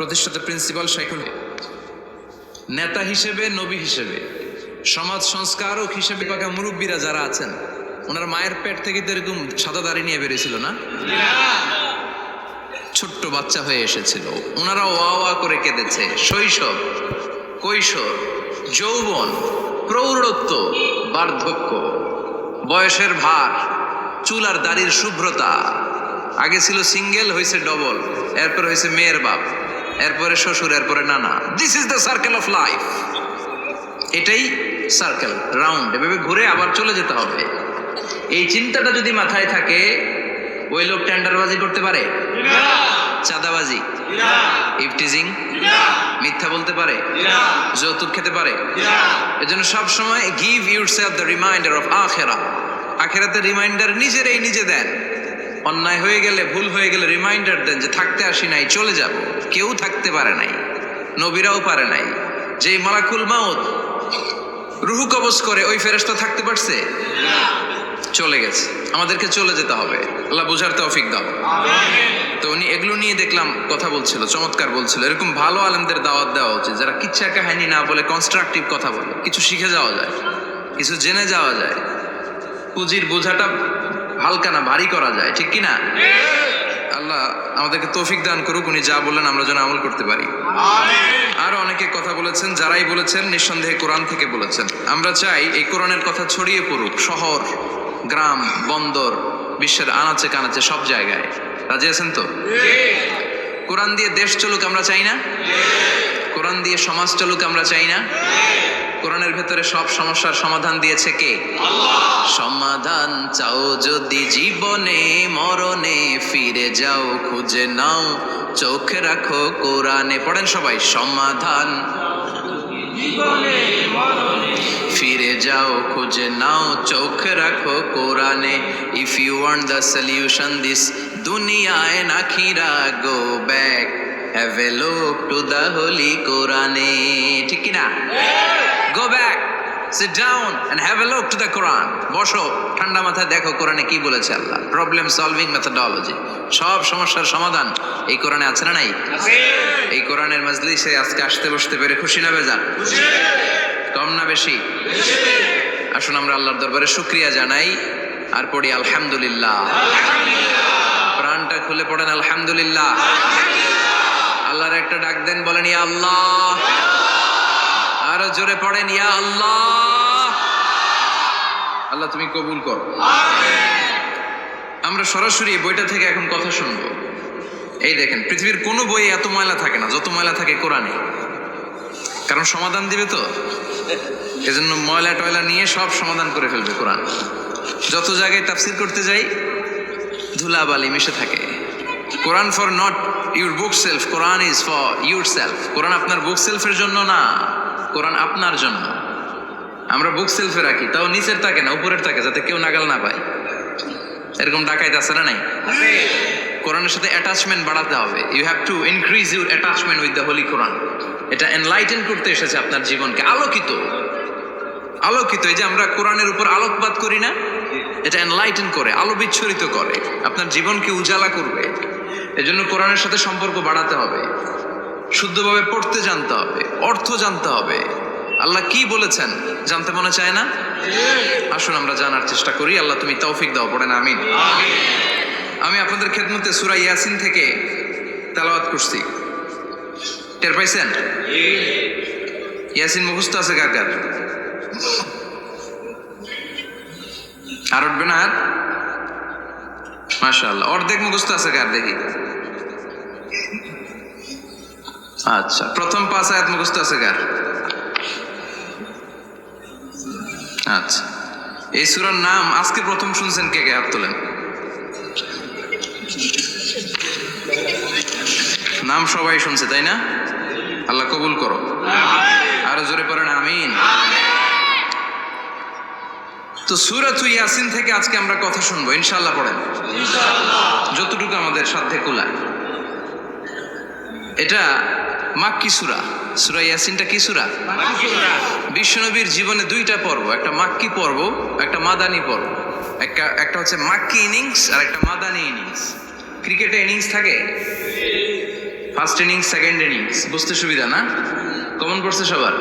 প্রতিষ্ঠাতা প্রিন্সিপাল শাইখুল নেতা হিসেবে, নবী হিসেবে, সমাজ সংস্কারক হিসেবে পাকা মুরব্বীরা যারা আছেন, ওনার মায়ের পেট থেকে তো এরকম সাদা দাড়ি নিয়ে বেরিয়েছিল না? ছোট্ট বাচ্চা হয়ে এসেছিল। ওনারা ওয়া ওয়া করে কেঁদেছে। শৈশব, কৈশোর, যৌবন, প্রৌঢ়ত্ব, বার্ধক্য, বয়সের ভার, চুল আর দাড়ির শুভ্রতা। আগে ছিল সিঙ্গেল হয়েছে ডবল এরপর হয়েছে মেয়ের বাপ। এরপরে শ্বশুর, এরপরে নানা। This is the circle of life এটাই সার্কেল রাউন্ড এভাবে ঘুরে আবার চলে যেতে হবে। এই চিন্তাটা যদি মাথায় থাকে, ওই লোক টেন্ডারবাজি করতে পারে? চাঁদাবাজি? ইফটিজিং? মিথ্যা বলতে পারে? যৌতুক খেতে পারে? এজন্য সব সময় give yourself the reminder of আখেরা। আখেরাতে রিমাইন্ডার নিজেরাই নিজে দেন। অন্যায় হয়ে গেলে, ভুল হয়ে গেলে রিমাইন্ডার দেন যে থাকতে আসি নাই, চলে যাব। কেউ থাকতে পারে নাই, নবীরাও পারে নাই। যে মালাকুল মাউত রুহু কবজ করে, ওই ফেরেশতা থাকতে পারছে? চলে গেছে। আমাদেরকে চলে যেতে হবে। আল্লাহ বুঝার তৌফিক দাও। তো উনি এগুলো নিয়ে দেখলাম, কথা বলছিল, চমৎকার বলছিল। এরকম ভালো আলেমদের দাওয়াত দেওয়া উচিত, যারা কিচ্ছা কাহিনী না বলে কনস্ট্রাকটিভ কথা বলে। কিছু শিখে যাওয়া যায়, কিছু জেনে যাওয়া যায়। পুঁজির বোঝাটা হালকা না ভারী করা যায় ঠিক কি না আল্লাহ আমাদেরকে তৌফিক দান করুক উনি যা বললেন আমরা যেন আমল করতে পারি। আরও অনেকে কথা বলেছেন যারাই বলেছেন নিঃসন্দেহে কোরআন থেকে বলেছেন। আমরা চাই এই কোরআনের কথা ছড়িয়ে পড়ুক শহর গ্রাম বন্দর বিশ্বের আনাচে কানাচে সব জায়গায়। রাজি আছেন তো? কোরআন দিয়ে দেশ চলুক আমরা চাই না? কোরআন দিয়ে সমাজ চলুক আমরা চাই না? কোরআনের ভেতরে সব সমস্যার সমাধান দিয়েছে কে? সমাধান চাও যদি জীবনে মরণে ফিরে যাও খুঁজে নাও চোখ রাখো কোরআনে। পড়েন সবাই সমাধান। ফিরে যাও খুঁজে নাও চোখ রাখো কোরআনে। If you want the solution this দুনিয়ায় নাখিরা go back have a look to the holy কোরআনে ঠিক কি না go back sit down and have a look to the Quran বসো ঠান্ডা মাথায় দেখো কোরআনে কি বলেছে আল্লাহ। প্রবলেম সলভিং মেথডোলজি সব সমস্যার সমাধান এই কোরআনে আছে না নাই? এই কোরআনের মজলিসে আজকে আসতে বসতে পেরে খুশি না বেজান? কম না বেশি? আসুন আমরা আল্লাহর দরবারে শুক্রিয়া জানাই আর পড়ি আলহামদুলিল্লাহ। প্রাণটা খুলে পড়েন আলহামদুলিল্লাহ। আল্লাহর একটা ডাক দেন, বলেন, ইয়া আল্লাহ। আরও জোরে পড়েন, ইয়া আল্লাহ। আল্লাহ, তুমি কবুল করো। আমরা সরাসরি বইটা থেকে এখন কথা শুনব। এই দেখেন, পৃথিবীর কোনো বইয়ে এত ময়লা থাকে না, যত ময়লা থাকে কোরআনে। কারণ সমাধান দিবে তো? এজন্য ময়লা টয়লা নিয়ে সব সমাধান করে ফেলবে কোরআন। যত জায়গায় তাফসির করতে যাই, ধুলাবালি মিশে থাকে। Quran for not your bookshelf Quran is for yourself Quran আপনার বুক সেলফের জন্য না কোরআন আপনার জন্য। আমরা বুক সেলফে রাখি তাও নিচের থাকে না উপরের থাকে যাতে কেউ নাগাল না পায়। এরকম ডাকাইতে আছে না নাই? কোরআনের সাথে অ্যাটাচমেন্ট বাড়াতে হবে। You have to increase your attachment with the holy Quran এটা এনলাইটেন করতে এসেছে আপনার জীবনকে। আলোকিত। আলোকিত এই যে আমরা কোরআনের উপর আলোকপাত করি না এটা এনলাইটেন করে আলো বিচ্ছুরিত করে। আপনার জীবনকে উজালা করবে। এজন্য কোরআনের সাথে সম্পর্ক বাড়াতে হবে, শুদ্ধভাবে পড়তে জানতে হবে, অর্থ জানতে হবে। আল্লাহ কি বলেছেন জানতে মনে চায় না? আসুন আমরা জানার চেষ্টা করি, আল্লাহ তুমি তৌফিক দাও, পড়েন, আমিন। আমি আপনাদের খেদমতে সুরা ইয়াসিন থেকে তেলাওয়াত করছি। টের পাইছেন? ইয়াসিন মুখস্থ আছে কার কার? আর উঠবে না হাত? মাশাআল্লাহ। অর্ধেক মুখস্থ আছে কার দেখি? আচ্ছা প্রথম পাঁচ আয়াত মুখস্থ আছে কার? আচ্ছা। এই সুরার নাম আজকে প্রথম শুনছেন কে কে? হাত তোলেন। নাম সবাই শুনছে, তাই না? আল্লাহ কবুল করো। আরও জোরে পড়েন, আমিন। তো সুরাত ইয়াসিন থেকে আজকে আমরা কথা শুনব। ইনশাল্লাহ পড়েন। যতটুকু আমাদের সাধ্যে কুলায় এটা মাক্কি সুরা। সুরা ইয়াসিনটা কি সুরা? বিশ্বনবীর জীবনে দুইটা পর্ব একটা মাক্কি পর্ব একটা মাদানি পর্ব। একটা একটা হচ্ছে মাক্কি ইনিংস আর একটা মাদানি ইনিংস। ক্রিকেটে ইনিংস থাকে? First innings second innings. বুঝতে সুবিধা না? কমন পড়ছে সবার?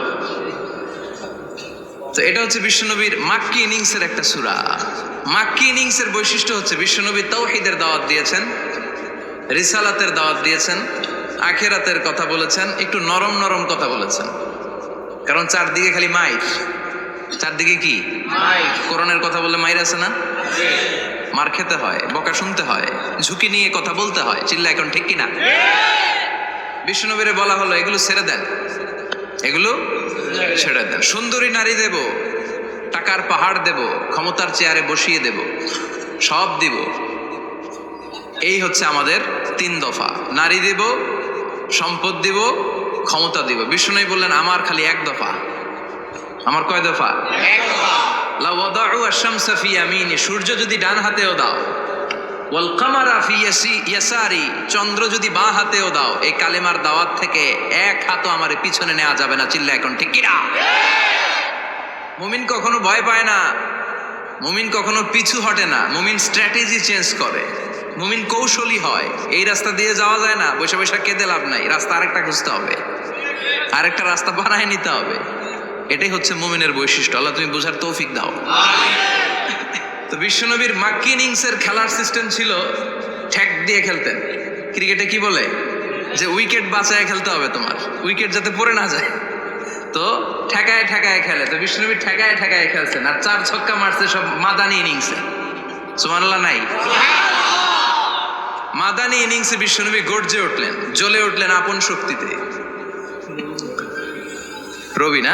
তো এটা হচ্ছে বিশ্বনবীর মাক্কি ইনিংসের একটা সূরা। মাক্কি ইনিংসের বৈশিষ্ট্য হচ্ছে বিশ্বনবী তাওহীদের দাওয়াত দিয়েছেন রিসালাতের দাওয়াত দিয়েছেন আখেরাতের কথা বলেছেন একটু নরম নরম কথা বলেছেন। কারণ চারদিকে খালি মাইর চারদিকে কি? কোরআনের কথা বললে মাইর আছে না? মার খেতে হয় বকা শুনতে হয় ঝুঁকি নিয়ে কথা বলতে হয় চিল্লা এখন ঠিক কিনা? বিষ্ণুনবীরে বলা হলো এগুলো ছেড়ে দেন। এগুলো ছেড়ে দেন। সুন্দরী নারী দেব টাকার পাহাড় দেব ক্ষমতার চেয়ারে বসিয়ে দেব সব দিব। এই হচ্ছে আমাদের তিন দফা। নারী দিব সম্পদ দিব ক্ষমতা দিব। বিষ্ণু বললেন আমার খালি এক দফা। আমার কয় দফা? সূর্য যদি ডান হাতেও দাও ওয়াল কামারা ফি ইয়াসি- ইয়াসারি, চন্দ্র যদি বাঁ হাতেও দাও, এই কালেমার দাওয়াত থেকে এক হাতও আমার পিছনে নেওয়া যাবে না, চিল্লা এখন, ঠিক কিনা? মুমিন কখনো ভয় পায় না, মুমিন কখনো পিছু হটে না, মুমিন স্ট্র্যাটেজি চেঞ্জ করে, মুমিন কৌশলী হয়, এই রাস্তা দিয়ে যাওয়া যায় না, বসে বসে কেঁদে লাভ নাই, রাস্তা আরেকটা খুঁজতে হবে, আরেকটা রাস্তা বানায় নিতে হবে, এটাই হচ্ছে মুমিনের বৈশিষ্ট্য, আল্লাহ তুমি বোঝার তৌফিক দাও। তো বিশ্বনবীর মাক্কি ইনিংসের খেলার সিস্টেম ছিল ঠ্যাক দিয়ে খেলতেন ক্রিকেটে কি বলে? যে উইকেট বাঁচায় খেলতে হবে তোমার। উইকেট যাতে পড়ে না যায়। তো ঠেকায় ঠেকায় খেলে। তো বিষ্ণুনবী ঠেকায় ঠেকায় খেলছেন আর চার ছক্কা মারছে সব মাদানি ইনিংসে সুমানাল্লাহ নাই? মাদানি ইনিংসে বিশ্বনবী গর্জে উঠলেন, জ্বলে উঠলেন আপন শক্তিতে। রবি না?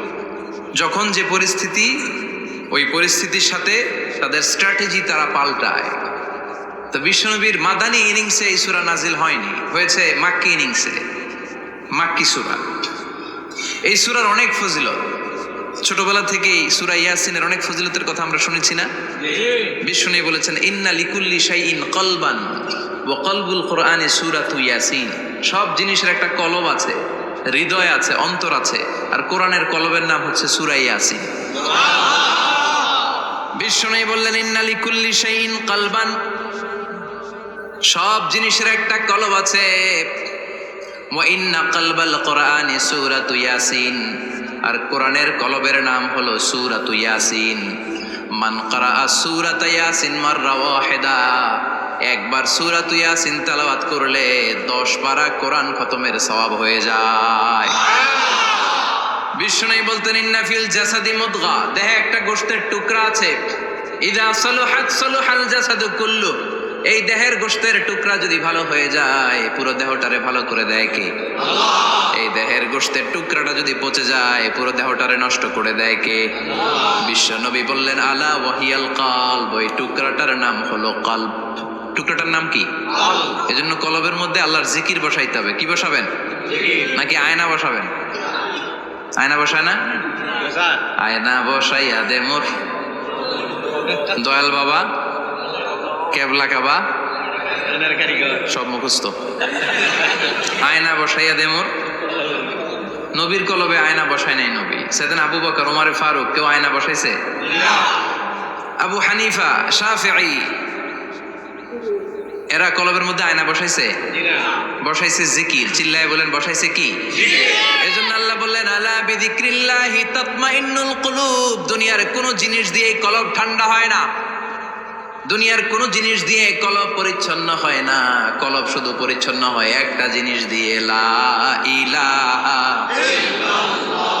যখন যে পরিস্থিতি, ওই পরিস্থিতির সাথে তাদের স্ট্র্যাটেজি তারা পাল্টায়। তো বিশ্বনবীর মাদানি ইনিংসে এই সুরা নাজিল হয়নি। হয়েছে মাক্কি ইনিংসে। মাক্কি সুরা। এই সুরার অনেক ফজিলত। ছোটবেলা থেকেই সুরা ইয়াসিনের অনেক ফজিলতের কথা আমরা শুনেছি না? বিষ্ণু বলেছেন, ইন্না লিকুল্লি শাইইন কলবান ওয়া কলবুল কোরআনে সূরাতু ইয়াসিন। সব জিনিসের একটা কলব আছে। হৃদয় আছে, অন্তর আছে। আর কোরআনের কলবের নাম হচ্ছে সূরা ইয়াসিন। বিষ্ণু বললেন, ইন্না লিকুল্লি শাইইন কলবান। সব জিনিসের একটা কলব আছে। আর কোরআনের কলবের নাম হলো সূরাতু ইয়াসিন। মান করা সূরাত ইয়াসিন মাররা ওয়াহিদা। একবার সূরাতু ইয়াসিন তেলাওয়াত করলে 10 পারা কোরআন খতমের সওয়াব হয়ে যায়। বিষ্ণু বলতেন ইন্নাফিল জাসাদি মুদগা। দেহে একটা গোশতের টুকরা আছে। ইদা সলুহাত সলুহাল জাসাদু কুল্লু। এই দেহের গোশতের টুকরা যদি ভালো হয়ে যায়, পুরো দেহটারে ভালো করে দেয় কে? এই দেহের গোশতের টুকরাটা যদি পচে যায়, পুরো দেহটারে নষ্ট করে দেয় কে? বিশ্ব নবী বললেন, আলা ওয়াহিয়াল কাল ওই টুকরাটার নাম হলো কালব। টুকরাটার নাম কি? এজন্য কলবের মধ্যে আল্লাহর জিকির বসাইতে হবে। কি বসাবেন? নাকি আয়না বসাবেন? আয়না বসায় না? আয়না বসাইয়া দে মোর। দয়াল বাবা কেবলা কাবা সব মুখস্থ। আয়না বসাইয়া দে মোর। নবীর কলবে আয়না বসায় নাই নবী। সেদিন আবু বকর ওমারে ফারুক কেউ আয়না বসাইছে? আবু হানিফা শাফিঈ এরা কলবের মধ্যে আয়না বসাইছে? বসাইছে জিকির। চিল্লায় বলেন, বসাইছে কি? এজন্য আল্লাহ বললেন, আলা বিযিক্রিল্লাহি তাতমাইন্নুল কুলুব। দুনিয়ার কোন জিনিস দিয়ে কলব ঠান্ডা হয় না। দুনিয়ার কোন জিনিস দিয়ে কলব পরিচ্ছন্ন হয় না। কলব শুধু পরিচ্ছন্ন হয় একটা জিনিস দিয়ে, লা ইলাহা লা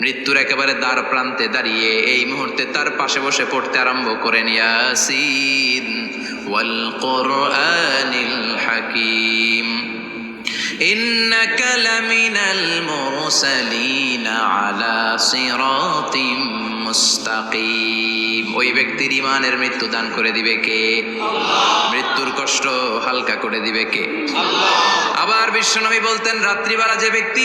মৃত্যুর একেবারে দ্বার প্রান্তে দাঁড়িয়ে এই মুহূর্তে তার পাশে বসে পড়তে আরম্ভ করেন ইয়াসিন ওয়াল কোরআনিল হাকিম। ইন্নাকা লামিনাল মুরসালিন আলা সিরাতিম মুস্তাকিম। ওই ব্যক্তির ইমানের মৃত্যু দান করে দিবে কে? মৃত্যুর কষ্ট হালকা করে দিবে কে? আবার বিশ্বনবী বলতেন রাত্রিবেলা যে ব্যক্তি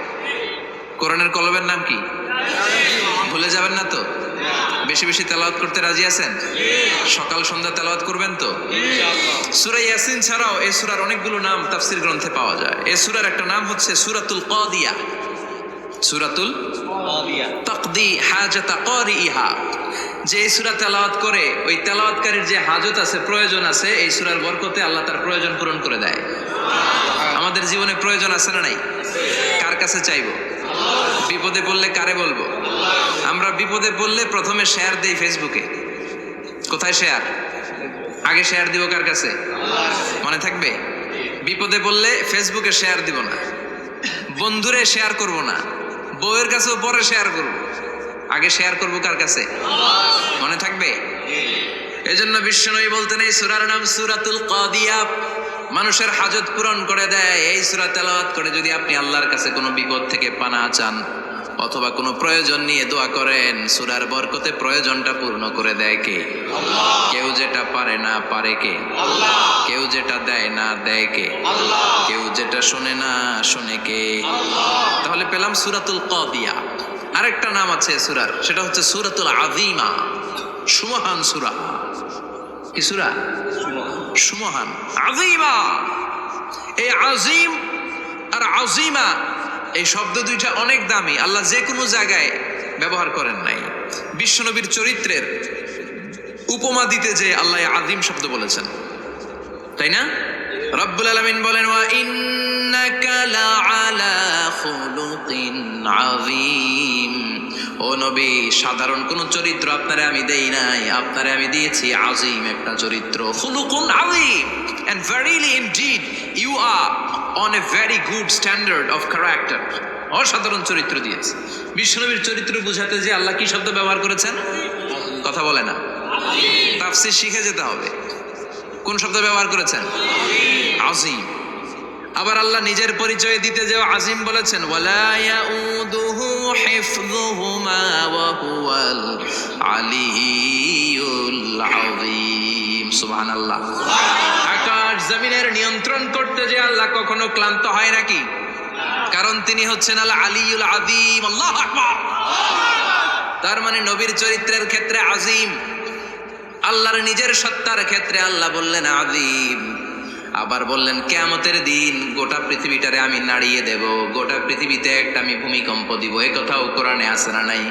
কোরআনের কলবের নাম কি? ভুলে যাবেন না তো? বেশি বেশি তেলাওয়াত করতে রাজি আছেন? সকাল সন্ধ্যা তেলাওয়াত করবেন তো? সুরা ইয়াসিন ছাড়াও এই সুরার অনেকগুলো নাম তাফসীর গ্রন্থে পাওয়া যায়। এই সুরার একটা নাম হচ্ছে সূরাতুল কাদিয়া। সূরাতুল তাকদি হাজাতা কারিহা যে এই সূরা তেলাওয়াত করে ওই তেলাওয়াতকারীর যে হাজত আছে প্রয়োজন আছে এই সূরার বরকতে আল্লাহ তার প্রয়োজন পূরণ করে দেয়। আমাদের জীবনে প্রয়োজন আছে না নাই? কার কাছে চাইব? বিপদে পড়লে কারে বলব? আমরা বিপদে পড়লে প্রথমে শেয়ার দেই ফেসবুকে কোথায় শেয়ার আগে শেয়ার দিব কার কাছে? মনে থাকবে? বিপদে পড়লে ফেসবুকে শেয়ার দিব না। বন্ধুরে শেয়ার করব না। বউয়ের কাছেও পরে শেয়ার করব। আগে শেয়ার করব কার কাছে? মনে থাকবে? এই এজন্য বিশ্বনবী বলতেন, এই সূরার নাম সূরাতুল কাদিয়া। মানুষের হাজত পূরণ করে দেয়। এই সূরা তেলাওয়াত করে যদি আপনি আল্লাহর কাছে কোনো বিপদ থেকে পানা চান। অথবা কোনো প্রয়োজন নিয়ে দোয়া করেন, সুরার বরকতে প্রয়োজনটা পূর্ণ করে দেয় কে? কেউ যেটা পারে না পারে কে? কেউ যেটা দেয় না দেয় কে? কেউ যেটা শোনে না শোনে কে? তাহলে পেলাম সূরাতুল কাদিয়া। আরেকটা নাম আছে সুরার, সেটা হচ্ছে সুরাতুল আযীমা। সুমহান সূরা। কি সুরা? সুমহান। আযীমা। এই আজিম আর আজিমা এই শব্দ দুইটা অনেক দামি। আল্লাহ যে কোনো জায়গায় ব্যবহার করেন নাই। বিশ্বনবীর চরিত্রের উপমা দিতে যে আল্লাহ আদিম শব্দ বলেছেন। তাই না? রব্বুল আলামিন বলেন, ওয়া ও নবী, সাধারণ কোন চরিত্র আপনারে আমি দেই নাই। আপনারে আমি দিয়েছি আজিম একটা চরিত্র। খুলুকুন আযীম। And verily indeed, you are on a very good standard of character অসাধারণ চরিত্র দিয়েছে। বিশ্বনবীর চরিত্র বোঝাতে যে আল্লাহ কি শব্দ ব্যবহার করেছেন? কথা বলে না। তাফসীর শিখে যেতে হবে। কোন শব্দ ব্যবহার করেছেন? আজিম। আবার আল্লাহ নিজের পরিচয় দিতে যে আজিম বলেছেন আলিয়ুল আযীম। সুবহানাল্লাহ। জমিনের নিয়ন্ত্রণ করতে যে আল্লাহ কখনো ক্লান্ত হয় নাকি? কারণ তিনি হচ্ছেন আল আলিউল আযীম, আল্লাহ তার মানে নবীর চরিত্রের ক্ষেত্রে আজিম আল্লাহর নিজের সত্তার ক্ষেত্রে আল্লাহ বললেন আদিম আবার বললেন, কেয়ামতের দিন গোটা পৃথিবীটারে আমি নাড়িয়ে দেব, গোটা পৃথিবীতে একটা আমি ভূমিকম্প দিব। এ কথাও কোরআনে আছে না নাই?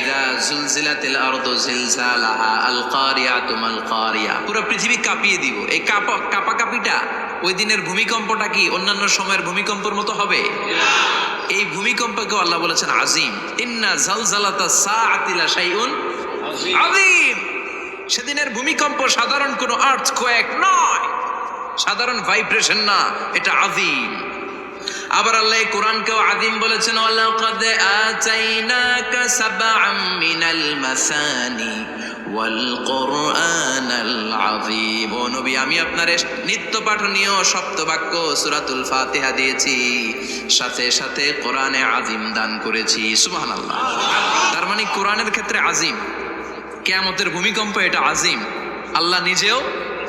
ইদা জুলজিলাতিল আরদু জিলজালাহা আল কারিয়াতু মাল কারিয়া পুরো পৃথিবী কাঁপিয়ে দিব। এই কাপা কাপা কাপিটা ওই দিনের ভূমিকম্পটা কি অন্যান্য সময়ের ভূমিকম্পের মতো হবে? এই ভূমিকম্পকে আল্লাহ বলেছেন আজিম। ইন্না জালজালাতা সাআতিলা শাইউন আজিম সেদিনের ভূমিকম্প সাধারণ কোনো আর্থ কোয়েক নয়। সাধারণ ভাইব্রেশন না, এটা আজিম আবার আল্লাহ কোরআনকেও আদিম বলেছেন, ওয়ালাকাদ আতাইনাকা সাবআম মিনাল মাসানি ওয়াল কোরআনাল আযীম। নবী, আমি আপনার নিত্য পাঠনীয় সপ্তবাক্য সূরাতুল ফাতিহা দিয়েছি। সাথে সাথে কোরআনে আজিম দান করেছি। সুবহানাল্লাহ। তার মানে কোরআনের ক্ষেত্রে আজিম কেয়ামতের ভূমিকম্প এটা আজিম আল্লাহ নিজেও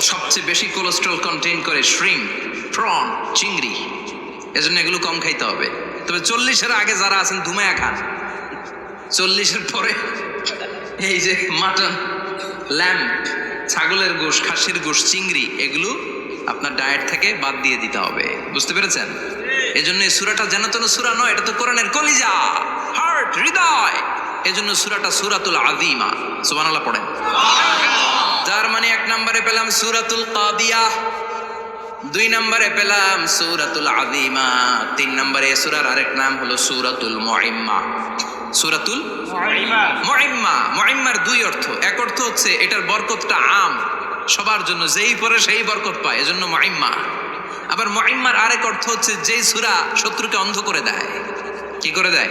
সবচেয়ে বেশি কোলেস্ট্রল কন্টেইন করে শ্রিম প্রন চিংড়ি। এজন্য এগুলো কম খাইতে হবে। তবে চল্লিশের আগে যারা আছেন ধুমায়া খান। চল্লিশের পরে এই যে মাটন ল্যাম্প ছাগলের গোশ, খাসির গোশ, চিংড়ি, এগুলো আপনার ডায়েট থেকে বাদ দিয়ে দিতে হবে। বুঝতে পেরেছেন? এজন্য এই সুরাটা যেন তেন সুরা নয়, এটা তো কোরআনের কলিজা। হার্ট হৃদয়। এজন্য সুরাটা সুরাতুল আদিমা সুবহানাল্লাহ পড়েন। তার মানে এক নম্বরে পেলাম সুরাতুল কাদিয়া দুই নম্বরে পেলাম সুরাতুল আদিমা তিন নম্বরে সুরার আরেক নাম হলো সুরাতুল মহিম্মা সুরাতুল মুইম্মা। মুইম্মার দুই অর্থ। এক অর্থ হচ্ছে এটার বরকতটা আম। সবার জন্য যেই পরে সেই বরকত পায় এজন্য মহিম্মা আবার মহিম্মার আরেক অর্থ হচ্ছে যেই সুরা শত্রুকে অন্ধ করে দেয়। কি করে দেয়?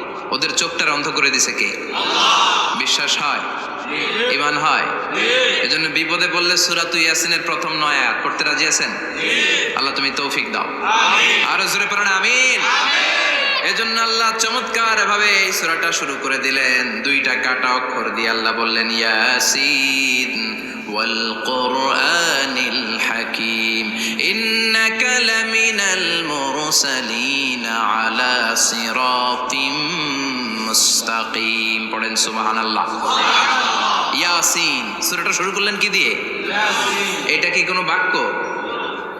ওদের চোখটার অন্ধ করে দিছে কে? বিশ্বাস হয়? ইমান হয়? এজন্য বিপদে পড়লে সুরাত ইয়াসিনের প্রথম নয় আয়াত। পড়তে রাজি আছেন? আল্লাহ তুমি তৌফিক দাও। আরও জোরে পড়েন, আমিন। এজন্য আল্লাহ চমৎকার ভাবে এই সূরাটা শুরু করে দিলেন। দুইটা কাটা অক্ষর দিয়ে আল্লাহ বললেন, ইয়াসিন ওয়াল কোরআনিল হাকিম। ইন্নাকা মুরসালিন আলা সিরাতিম মুস্তাকিম পড়েন সুবহানাল্লাহ। ইয়াসিন, সূরাটা শুরু করলেন কি দিয়ে? এটা কি কোনো বাক্য?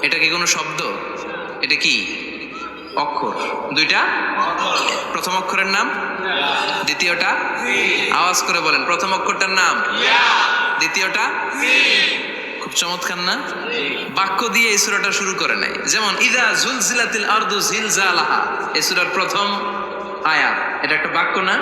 এটা কি কোনো শব্দ? এটা কি? অক্ষর। দুইটা? প্রথম অক্ষরের নাম? দ্বিতীয়টা? আওয়াজ করে বলেন, প্রথম অক্ষরটার নাম? দ্বিতীয়টা? খুব চমৎকার না? বাক্য দিয়ে এই সুরাটা শুরু করে নাই। যেমন, ইদা জুলজিলাতিল আরদু জিলজালাহা এই সুরার প্রথম আয়া এটা একটা বাক্য না?